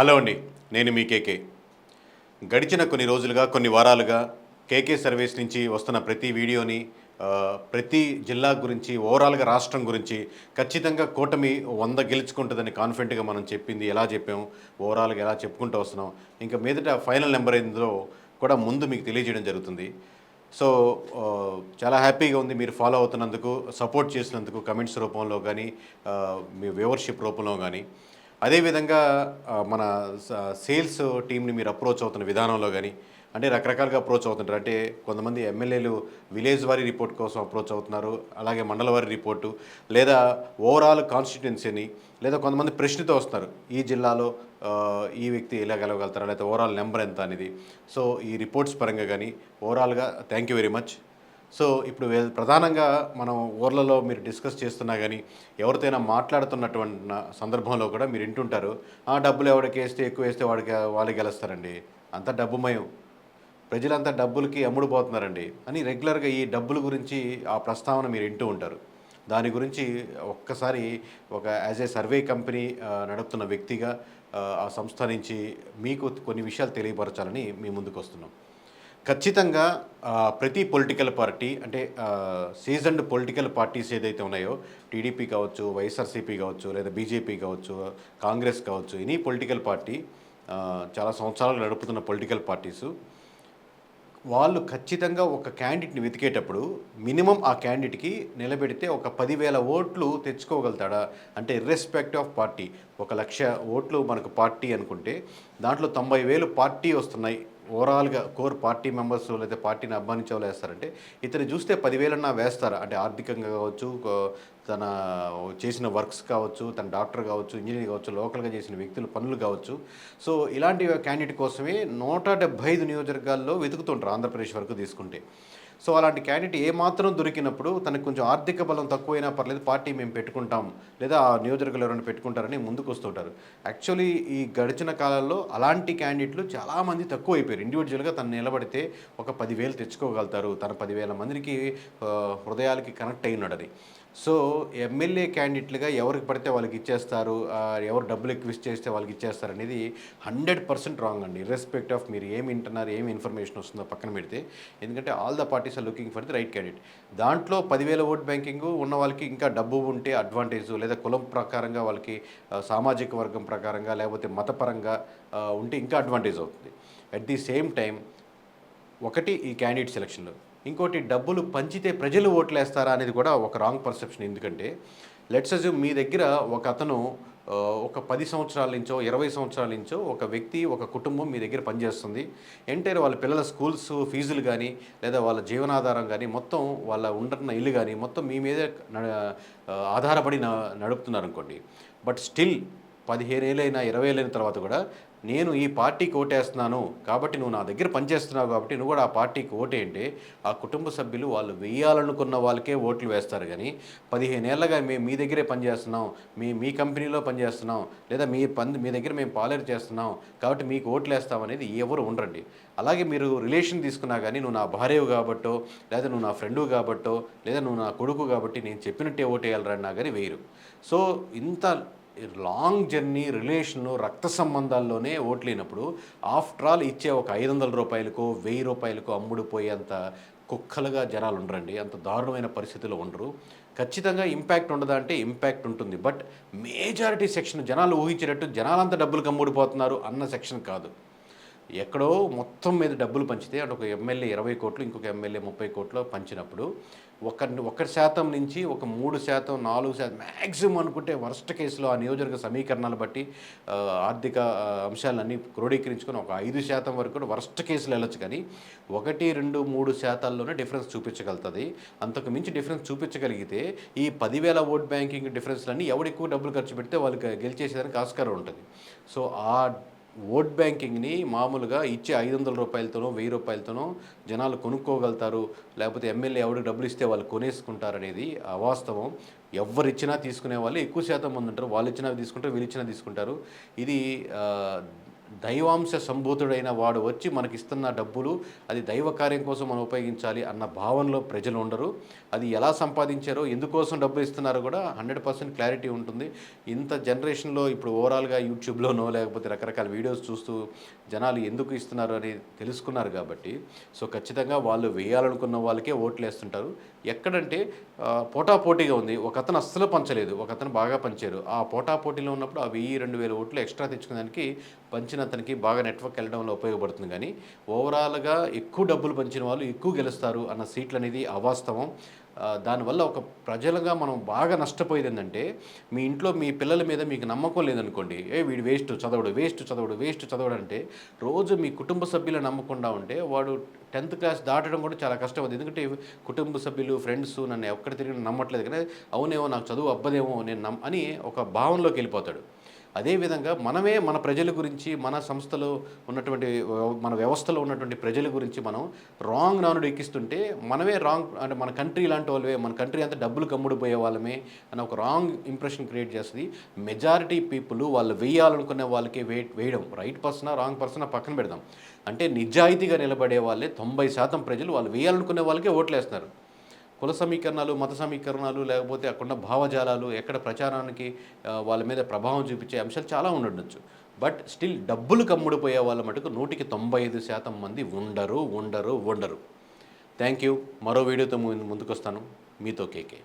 Hello అండి నేను మీ కేకే. గడిచిన కొన్ని రోజులుగా కొన్ని వారాలుగా కేకే సర్వీస్ నుంచి వస్తున్న ప్రతి వీడియోని ప్రతి జిల్లా గురించి ఓవరాల్గా రాష్ట్రం గురించి ఖచ్చితంగా కూటమి వంద గెలుచుకుంటుందని కాన్ఫిడెంట్గా మనం చెప్పింది ఎలా చెప్పాము ఓవరాల్గా ఎలా చెప్పుకుంటూ వస్తున్నాం ఇంకా మీదట ఫైనల్ నెంబర్ ఏందో కూడా ముందు మీకు తెలియజేయడం జరుగుతుంది. సో చాలా హ్యాపీగా ఉంది మీరు ఫాలో అవుతున్నందుకు సపోర్ట్ చేసినందుకు కమెంట్స్ రూపంలో కానీ మీ వ్యూవర్షిప్ రూపంలో కానీ. అదేవిధంగా మన స- సేల్స్ టీంని మీరు అప్రోచ్ అవుతున్న విధానంలో కానీ అంటే రకరకాలుగా అప్రోచ్ అవుతుంటారు. అంటే కొంతమంది ఎమ్మెల్యేలు విలేజ్ వారి రిపోర్ట్ కోసం అప్రోచ్ అవుతున్నారు అలాగే మండల వారి రిపోర్టు లేదా ఓవరాల్ కాన్స్టిట్యున్సీని లేదా కొంతమంది ప్రశ్నతో వస్తున్నారు. ఈ జిల్లాలో ఈ వ్యక్తి ఎలా గెలవగలుగుతారా లేదా ఓవరాల్ నెంబర్ ఎంత అనేది. సో ఈ రిపోర్ట్స్ పరంగా కానీ ఓవరాల్గా thank you very much. So ఇప్పుడు ప్రధానంగా మనం ఊర్లలో మీరు డిస్కస్ చేస్తున్నా కానీ ఎవరితోనైనా మాట్లాడుతున్నటువంటి సందర్భంలో కూడా మీరు వింటుంటారు. ఆ డబ్బులు ఎవరికి వేస్తే ఎక్కువ వేస్తే వాడికి వాళ్ళు గెలుస్తారండి. అంతా డబ్బుమయం. ప్రజలంతా డబ్బులకి అమ్ముడుపోతున్నారండి అని రెగ్యులర్గా ఈ డబ్బుల గురించి ఆ ప్రస్తావన మీరు వింటూ ఉంటారు. దాని గురించి ఒక్కసారి ఒక యాజ్ ఏ సర్వే కంపెనీ నడుపుతున్న వ్యక్తిగా ఆ, ఆ సంస్థ నుంచి మీకు కొన్ని విషయాలు తెలియపరచాలని మీ ముందుకు వస్తున్నాం. ఖచ్చితంగా ప్రతి పొలిటికల్ పార్టీ అంటే సీజన్డ్ పొలిటికల్ పార్టీస్ ఏదైతే ఉన్నాయో టీడీపీ కావచ్చు వైఎస్ఆర్సీపీ కావచ్చు లేదా బీజేపీ కావచ్చు కాంగ్రెస్ కావచ్చు ఎనీ పొలిటికల్ పార్టీ చాలా సంవత్సరాలు నడుపుతున్న పొలిటికల్ పార్టీసు వాళ్ళు ఖచ్చితంగా ఒక క్యాండిడేట్ని వెతికేటప్పుడు మినిమం ఆ క్యాండిడేట్కి నిలబెడితే ఒక పదివేల ఓట్లు తెచ్చుకోగలుగుతాడా? అంటే ఇర్రెస్పెక్ట్ ఆఫ్ పార్టీ ఒక లక్ష ఓట్లు మనకు పార్టీ అనుకుంటే దాంట్లో తొంభై వేలు పార్టీ వస్తున్నాయి. ఓవరాల్గా కోర్ పార్టీ మెంబర్స్ లేదా పార్టీని అభిమానించే వాళ్ళు వేస్తారంటే ఇతను చూస్తే పదివేలన్నా వేస్తారా? అంటే ఆర్థికంగా కావచ్చు తన చేసిన వర్క్స్ కావచ్చు తన డాక్టర్ కావచ్చు ఇంజనీర్ కావచ్చు లోకల్గా చేసిన వ్యక్తులు పనులు కావచ్చు. సో ఇలాంటి క్యాండిడేట్ కోసమే నూట డెబ్బై ఐదు నియోజకవర్గాల్లో వెతుకుతుంటారు ఆంధ్రప్రదేశ్ వరకు తీసుకుంటే. సో అలాంటి క్యాండిడేట్ ఏమాత్రం దొరికినప్పుడు తనకు కొంచెం ఆర్థిక బలం తక్కువైనా పర్లేదు పార్టీ మేము పెట్టుకుంటాం లేదా ఆ నియోజకవర్గంలో ఎవరైనా పెట్టుకుంటారని ముందుకు వస్తుంటారు యాక్చువల్లీ ఈ గడిచిన కాలంలో అలాంటి క్యాండిడేట్లు చాలామంది తక్కువ అయిపోయారు ఇండివిజువల్గా తను నిలబడితే ఒక పదివేలు తెచ్చుకోగలుగుతారు. తన పదివేల మందికి హృదయాలకి కనెక్ట్ అయి ఉన్నాడని సో ఎమ్మెల్యే క్యాండిడేట్లుగా ఎవరికి పడితే వాళ్ళకి ఇచ్చేస్తారు ఎవరు డబ్బులు ఎక్కువ చేస్తే వాళ్ళకి ఇచ్చేస్తారు అనేది హండ్రెడ్ పర్సెంట్ రాంగ్ అండి. ఇర్రెస్పెక్ట్ ఆఫ్ మీరు ఏమి వింటున్నారు ఏమి ఇన్ఫర్మేషన్ వస్తుందో పక్కన పెడితే. ఎందుకంటే all the parties are looking for the right candidate. దాంట్లో పదివేల ఓట్ బ్యాంకింగ్ ఉన్న వాళ్ళకి ఇంకా డబ్బు ఉంటే అడ్వాంటేజ్ లేదా కులం ప్రకారంగా వాళ్ళకి సామాజిక వర్గం ప్రకారంగా లేకపోతే మతపరంగా ఉంటే ఇంకా అడ్వాంటేజ్ అవుతుంది. అట్ ది సేమ్ టైం ఒకటి ఈ క్యాండిడేట్ సెలక్షన్లో. ఇంకోటి డబ్బులు పంచితే ప్రజలు ఓట్లు వేస్తారా అనేది కూడా ఒక రాంగ్ పర్సెప్షన్. ఎందుకంటే లెట్స్ అజ్యూమ్ మీ దగ్గర ఒక అతను ఒక పది సంవత్సరాల నుంచో ఇరవై సంవత్సరాల నుంచో ఒక వ్యక్తి ఒక కుటుంబం మీ దగ్గర పనిచేస్తుంది. ఎంటైర్ వాళ్ళ పిల్లల స్కూల్స్ ఫీజులు కానీ లేదా వాళ్ళ జీవనాధారం కానీ మొత్తం వాళ్ళ ఉంటున్న ఇల్లు కానీ మొత్తం మీ మీదే ఆధారపడి న- నడుపుతున్నారు అనుకోండి. బట్ స్టిల్ పదిహేను ఏళ్ళైనా ఇరవై ఏళ్ళైన తర్వాత కూడా నేను ఈ పార్టీకి ఓటేస్తున్నాను కాబట్టి నువ్వు నా దగ్గర పనిచేస్తున్నావు కాబట్టి నువ్వు కూడా ఆ పార్టీకి ఓటేంటే ఆ కుటుంబ సభ్యులు వాళ్ళు వేయాలనుకున్న వాళ్ళకే ఓట్లు వేస్తారు కానీ పదిహేను ఏళ్ళగా మేము మీ దగ్గరే పనిచేస్తున్నాం. మీ మీ కంపెనీలో పనిచేస్తున్నాం. లేదా మీ పని మీ దగ్గర మేము పాలేరు చేస్తున్నాం కాబట్టి మీకు ఓట్లు వేస్తాం అనేది ఎవరు ఉండరండి. అలాగే మీరు రిలేషన్ తీసుకున్నా కానీ నువ్వు నా భార్యవు కాబట్టో లేదా నువ్వు నా ఫ్రెండు కాబట్టో లేదా నువ్వు నా కొడుకు కాబట్టి నేను చెప్పినట్టే ఓటేయాలరన్నా కానీ వేయరు. సో ఇంత లాంగ్ జర్నీ రిలేషన్ రక్త సంబంధాల్లోనే ఓట్లేనప్పుడు ఆఫ్టర్ ఆల్ ఇచ్చే ఒక ఐదు వందల రూపాయలకో వెయ్యి రూపాయలకో అమ్ముడుపోయేంత కుక్కలుగా జనాలు ఉండరండి. అంత దారుణమైన పరిస్థితిలో ఉండరు. ఖచ్చితంగా ఇంపాక్ట్ ఉండదా అంటే ఇంపాక్ట్ ఉంటుంది. బట్ మేజారిటీ సెక్షన్ జనాలు ఊహించినట్టు జనాలంతా డబ్బులు కమ్ముడిపోతున్నారు అన్న సెక్షన్ కాదు. ఎక్కడో మొత్తం మీద డబ్బులు పంచితే అంటే ఒక ఎమ్మెల్యే ఇరవై కోట్లు ఇంకొక ఎమ్మెల్యే ముప్పై కోట్లు పంచినప్పుడు ఒక ఒక శాతం నుంచి ఒక మూడు శాతం నాలుగు శాతం మ్యాక్సిమం అనుకుంటే వరస్ట్ కేసులో ఆ నియోజకవర్గ సమీకరణాలు బట్టి ఆర్థిక అంశాలన్నీ క్రోడీకరించుకొని ఒక ఐదు శాతం వరకు కూడా వర్స్ట్ కేసులు వెళ్ళొచ్చు. కానీ ఒకటి రెండు మూడు శాతాల్లోనే డిఫరెన్స్ చూపించగలుగుతుంది. అంతకు మించి డిఫరెన్స్ చూపించగలిగితే ఈ పదివేల ఓట్ బ్యాంకింగ్ డిఫరెన్స్లన్నీ ఎవడు ఎక్కువ డబ్బులు ఖర్చు పెడితే వాళ్ళకి గెలిచేసేదానికి ఆస్కారం ఉంటుంది. సో ఆ ఓట్ బ్యాంకింగ్ని మామూలుగా ఇచ్చే ఐదు వందల రూపాయలతోనో వెయ్యి రూపాయలతోనో జనాలు కొనుక్కోగలుగుతారు. లేకపోతే ఎమ్మెల్యే ఎవరికి డబ్బులు ఇస్తే వాళ్ళు కొనేసుకుంటారు అనేది అవాస్తవం. ఎవరిచ్చినా తీసుకునే వాళ్ళు ఎక్కువ శాతం మంది ఉంటారు. వాళ్ళు ఇచ్చినా తీసుకుంటారు వీళ్ళు ఇచ్చినా తీసుకుంటారు. ఇది దైవాంశ సంభూతుడైన వాడు వచ్చి మనకి ఇస్తున్న డబ్బులు అది దైవ కార్యం కోసం మనం ఉపయోగించాలి అన్న భావనలో ప్రజలు ఉండరు. అది ఎలా సంపాదించారో ఎందుకోసం డబ్బులు ఇస్తున్నారో కూడా హండ్రెడ్ పర్సెంట్ క్లారిటీ ఉంటుంది. ఇంత జనరేషన్లో ఇప్పుడు ఓవరాల్గా యూట్యూబ్లోనో లేకపోతే రకరకాల వీడియోస్ చూస్తూ జనాలు ఎందుకు ఇస్తున్నారు అని తెలుసుకున్నారు కాబట్టి సో ఖచ్చితంగా వాళ్ళు వేయాలనుకున్న వాళ్ళకే ఓట్లు వేస్తుంటారు. ఎక్కడంటే పోటాపోటీగా ఉంది. ఒక అతను అస్సలు పంచలేదు. ఒక అతను బాగా పంచారు. ఆ పోటాపోటీలో ఉన్నప్పుడు ఆ వెయ్యి రెండు వేల ఓట్లు ఎక్స్ట్రా తెచ్చుకునేదానికి పంచిన అతనికి బాగా నెట్వర్క్ వెళ్ళడంలో ఉపయోగపడుతుంది. కానీ ఓవరాల్గా ఎక్కువ డబ్బులు పంచిన వాళ్ళు ఎక్కువ గెలుస్తారు అన్న సీట్లు అనేది అవాస్తవం. దానివల్ల ఒక ప్రజలుగా మనం బాగా నష్టపోయేది ఏంటంటే మీ ఇంట్లో మీ పిల్లల మీద మీకు నమ్మకం లేదనుకోండి ఏ వీడు వేస్ట్ చదవడు వేస్ట్ చదవడు వేస్ట్ చదవడు అంటే రోజు మీ కుటుంబ సభ్యులు నమ్మకుండా ఉంటే వాడు టెన్త్ క్లాస్ దాటడం కూడా చాలా కష్టం అవుతుంది ఎందుకంటే కుటుంబ సభ్యులు ఫ్రెండ్స్ నన్ను ఎక్కడ తిరిగి నమ్మట్లేదు. కానీ అవునేమో నాకు చదువు అబ్బదేమో నేను నమ్ అని ఒక భావనలోకి వెళ్ళిపోతాడు. అదేవిధంగా మనమే మన ప్రజల గురించి మన సంస్థలో ఉన్నటువంటి మన వ్యవస్థలో ఉన్నటువంటి ప్రజల గురించి మనం రాంగ్ నానుడు ఎక్కిస్తుంటే మనమే రాంగ్ అంటే మన కంట్రీ లాంటి వాళ్ళే మన కంట్రీ అంతా డబ్బులు కమ్ముడిపోయే వాళ్ళమే అని ఒక రాంగ్ ఇంప్రెషన్ క్రియేట్ చేస్తుంది. మెజారిటీ పీపుల్ వాళ్ళు వేయాలనుకునే వాళ్ళకి వే వేయడం. రైట్ పర్సనా రాంగ్ పర్సనా పక్కన పెడదాం. అంటే నిజాయితీగా నిలబడే వాళ్ళే తొంభై శాతం ప్రజలు వాళ్ళు వేయాలనుకునే వాళ్ళకే ఓట్లు వేస్తున్నారు కుల సమీకరణాలు మత సమీకరణాలు లేకపోతే అక్కడ భావజాలాలు ఎక్కడ ప్రచారానికి వాళ్ళ మీద ప్రభావం చూపించే అంశాలు చాలా ఉండొచ్చు. బట్ స్టిల్ డబ్బులు కమ్ముడిపోయే వాళ్ళ మటుకు నూటికి తొంభై ఐదు శాతం మంది ఉండరు ఉండరు ఉండరు. Thank you. మరో వీడియోతో ముందుకొస్తాను. మీతో కేకే.